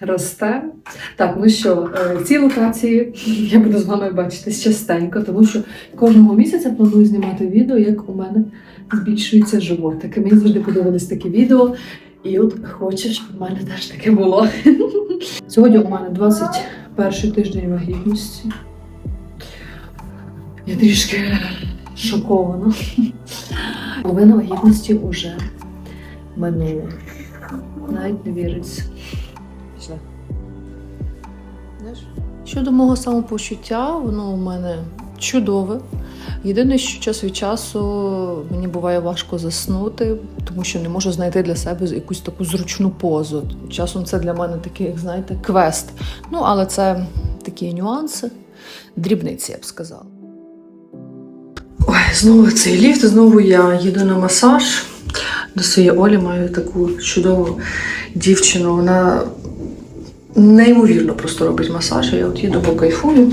росте. Так, ну що, е, в цій локації я буду з вами бачитись частенько, тому що кожного місяця планую знімати відео, як у мене збільшується животик. Мені завжди подобались такі відео. І от хочу, щоб в мене теж таке було. Сьогодні у мене 21 тиждень вагітності. Я трішки шокована. Половина вагітності вже минула. Навіть не віриться. Щодо мого самопочуття, воно у мене чудове. Єдине, що час від часу мені буває важко заснути, тому що не можу знайти для себе якусь таку зручну позу. Часом це для мене такий, як знаєте, квест. Ну, але це такі нюанси, дрібниці, я б сказала. Ой, знову цей ліфт, знову я їду на масаж. До своєї Олі маю таку чудову дівчину. Вона неймовірно просто робить масаж. Я от їду по кайфую.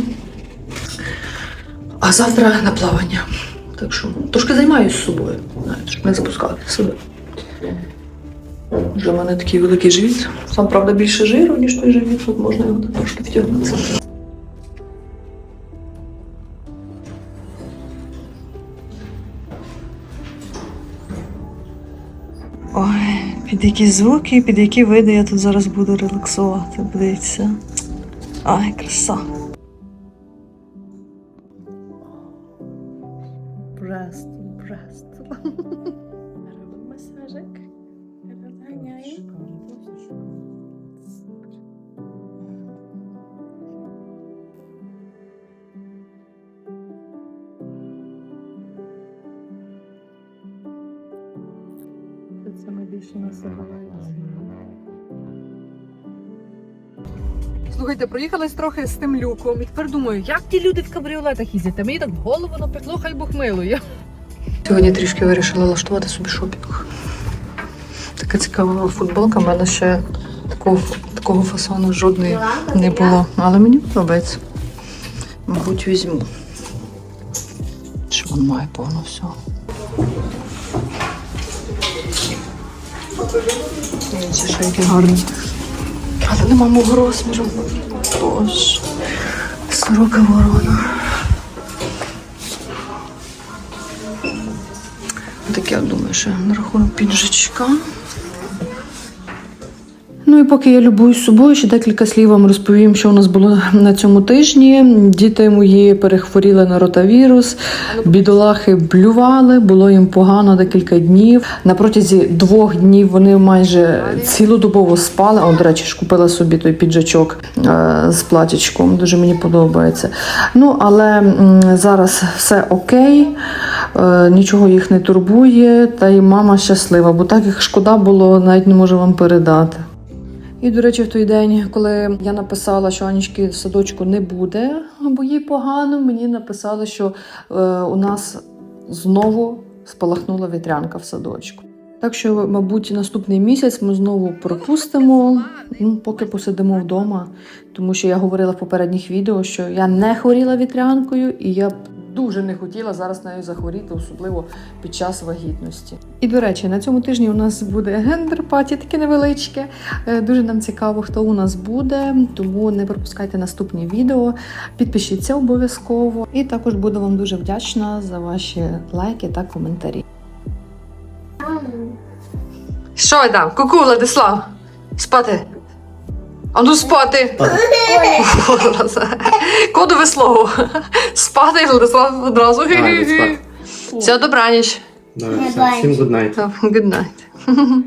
А завтра на плавання. Так що трошки займаюся собою, щоб не запускати себе. Вже в мене такий великий живіт. Сам, правда, більше жиру, ніж той живіт, тут можна його трошки втягнути. Ой, під які звуки, під які види я тут зараз буду релаксувати. дивіться. Ай, краса. Просто, просто. Саме більше насипається. Слухайте, проїхалась трохи з тим люком. І тепер думаю, як ті люди в кабріолетах їздять? А мені так в голову напекло, хай Бог милує. Сьогодні трішки вирішила влаштувати собі шопінг. Така цікава футболка. У мене ще такого, такого фасону жодної не було. Але мені подобається. Мабуть, візьму. Що він має повно всього. Це шейки гарні. Але нема мого розміру. Боже. Сорока ворона. Так я думаю, що я нарахую піджачка. Ну і поки я любуюсь собою, ще декілька слів вам розповім, що у нас було на цьому тижні. Діти мої перехворіли на ротавірус, бідолахи блювали, було їм погано декілька днів. На протязі двох днів вони майже цілодобово спали. О, до речі, ж купила собі той піджачок е, з платічком. Дуже мені подобається. Ну, але зараз все окей, е, нічого їх не турбує, та й мама щаслива, бо так їх шкода було, навіть не можу вам передати. І, до речі, в той день, коли я написала, що Анічки в садочку не буде, бо їй погано, мені написали, що е, у нас знову спалахнула вітрянка в садочку. Так що, мабуть, наступний місяць ми знову пропустимо, ну, поки посидимо вдома. Тому що я говорила в попередніх відео, що я не хворіла вітрянкою, і я дуже не хотіла зараз нею захворіти, особливо під час вагітності. І до речі, на цьому тижні у нас буде гендер-паті, таке невеличке. Е, Дуже нам цікаво, хто у нас буде, тому не пропускайте наступні відео. Підпишіться обов'язково. І також буду вам дуже вдячна за ваші лайки та коментарі. Що там? Ку-ку, Владислав? Спати. А ну спати. Кодове слово. Спати, Владислав одразу. Давай. Все, добраніч. Давай, все. Всім good night. Good night.